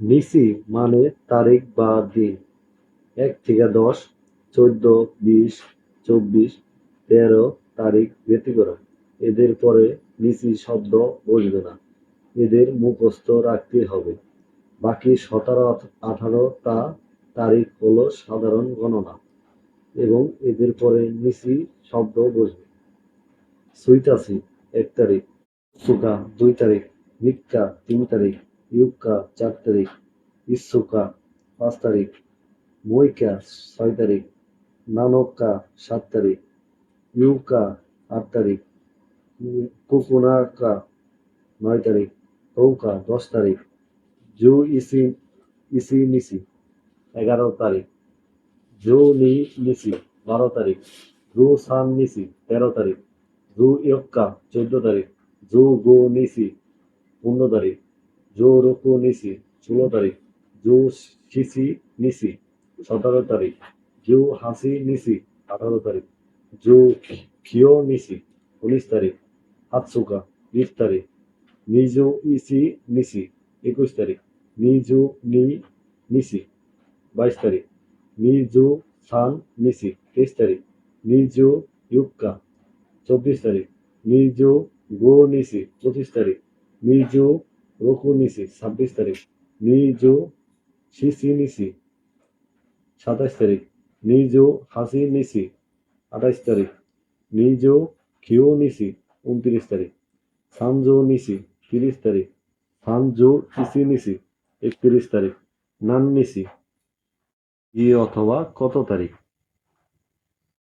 নিসি মানে তারিখ বা দিন। এক থেকে দশ, চোদ্দ, বিশ, চব্বিশ, তেরো তারিখ ব্যতিক্রম। এদের পরে নিসি শব্দ বসবে না। এদের মুখস্থ রাখতে হবে। বাকি সতেরো আঠারোটা তারিখ হলো সাধারণ গণনা এবং এদের পরে নিসি শব্দ বসবে। সুইতাসি, এক তারিখ। সুকা, দুই তারিখ। নিক্কা তিন তারিখ। ইউক্কা চার তারিখ ইসুকা পাঁচ তারিখ মইকা ছয় তারিখ নানক্কা সাত তারিখ ইউকা আট তারিখ কুকুনাকা নয় তারিখ তৌকা দশ তারিখ জু ইসি ইসি নিসি এগারো তারিখ জু নি নিসি বারো তারিখ রু সান নিসি তেরো তারিখ জু ইয়ক্কা চোদ্দ তারিখ জু গো নিসি পনেরো তারিখ জো রুকু নিসি, ষোলো তারিখ। জু সিসি নিসি, সতেরো তারিখ। জু হাসি নিসি, আঠারো তারিখ। জু খিও নিসি, উনিশ তারিখ। হাতসুকা, বিশ তারিখ। নিজু ইসি নিসি, একুশ তারিখ। নিজু নি নিসি, বাইশ তারিখ। নিজু সান নিসি, তেইশ তারিখ। নিজু ইউক্কা, চব্বিশ তারিখ। নিজু গো নিসি, পঁচিশ তারিখ। নিজু রকু নিসি ছাব্বিশ তারিখ। নিজু সিসি নিসি সাতাশ তারিখ। নিজু হাসি নিসি আঠাশ তারিখ। নিজু খিও নিসি উনত্রিশ তারিখ। সানজো নিসি তিরিশ তারিখ। সানজো ইসি নিসি একত্রিশ তারিখ। নান নিসি ই অথবা কত তারিখ?